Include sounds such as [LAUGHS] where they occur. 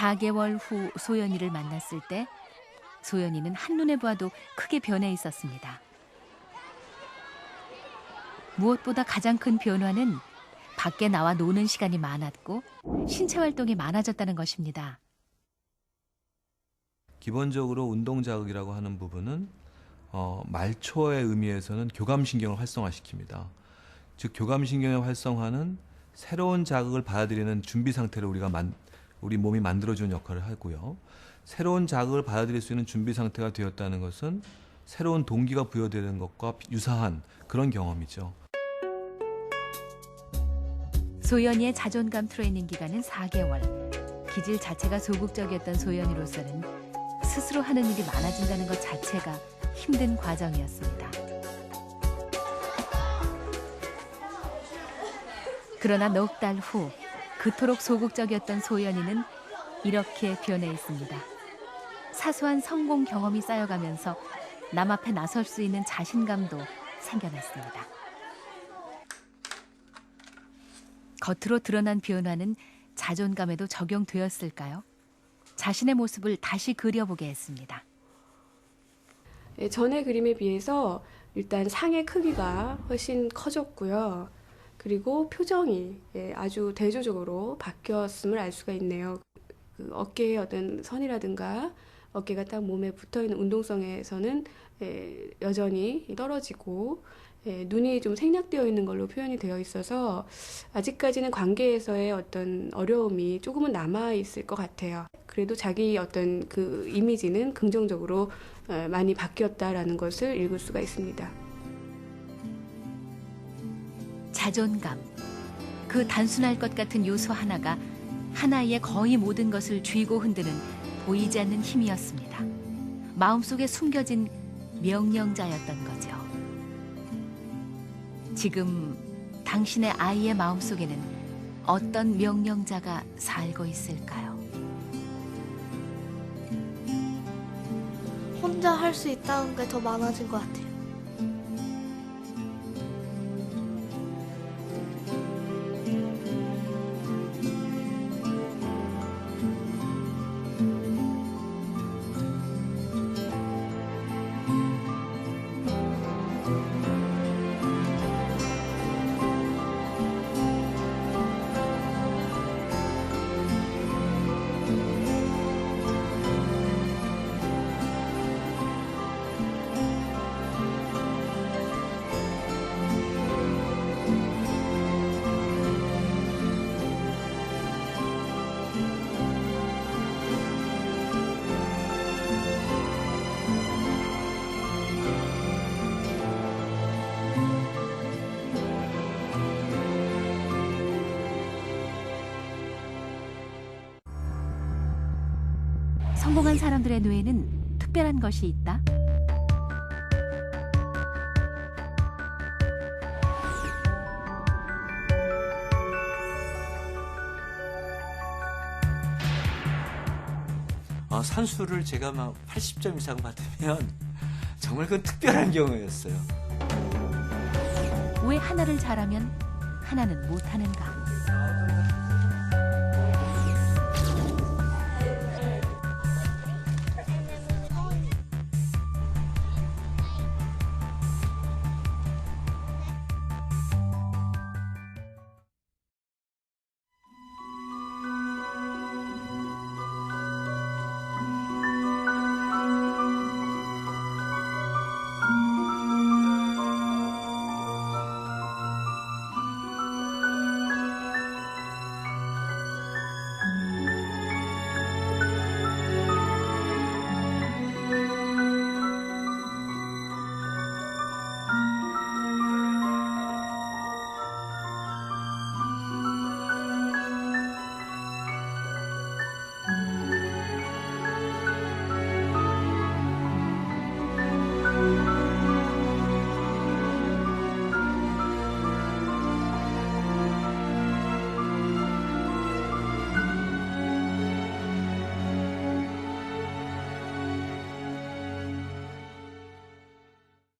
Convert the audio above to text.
4개월 후 소연이를 만났을 때 소연이는 한눈에 봐도 크게 변해 있었습니다. 무엇보다 가장 큰 변화는 밖에 나와 노는 시간이 많았고 신체 활동이 많아졌다는 것입니다. 기본적으로 운동 자극이라고 하는 부분은 어, 말초의 의미에서는 교감신경을 활성화시킵니다. 즉 교감신경의 활성화는 새로운 자극을 받아들이는 준비 상태를 우리가 만, 우리 몸이 만들어주는 역할을 하고요. 새로운 자극을 받아들일 수 있는 준비 상태가 되었다는 것은 새로운 동기가 부여되는 것과 유사한 그런 경험이죠. 소연이의 자존감 트레이닝 기간은 4개월. 기질 자체가 소극적이었던 소연이로서는 스스로 하는 일이 많아진다는 것 자체가 힘든 과정이었습니다. 그러나 넉 달 후 그토록 소극적이었던 소연이는 이렇게 변해 있습니다. 사소한 성공 경험이 쌓여가면서 남 앞에 나설 수 있는 자신감도 생겨났습니다. 겉으로 드러난 변화는 자존감에도 적용되었을까요? 자신의 모습을 다시 그려보게 했습니다. 예, 전의 그림에 비해서 일단 상의 크기가 훨씬 커졌고요. 그리고 표정이 예, 아주 대조적으로 바뀌었음을 알 수가 있네요. 그 어깨의 어떤 선이라든가 어깨가 딱 몸에 붙어 있는 운동성에서는 예, 여전히 떨어지고 예, 눈이 좀 생략되어 있는 걸로 표현이 되어 있어서 아직까지는 관계에서의 어떤 어려움이 조금은 남아 있을 것 같아요. 그래도 자기 어떤 그 이미지는 긍정적으로 어, 많이 바뀌었다라는 것을 읽을 수가 있습니다. 자존감. 그 단순할 것 같은 요소 하나가 하나의 거의 모든 것을 쥐고 흔드는 보이지 않는 힘이었습니다. 마음속에 숨겨진 명령자였던 거죠. 지금 당신의 아이의 마음속에는 어떤 명령자가 살고 있을까요? 혼자 할 수 있다는 게 더 많아진 것 같아요. 성공한 사람들의 뇌에는 특별한 것이 있다. 어, 산수를 제가 막 80점 이상 받으면 [LAUGHS] 정말 그건 특별한 경우였어요. 왜 하나를 잘하면 하나는 못하는가?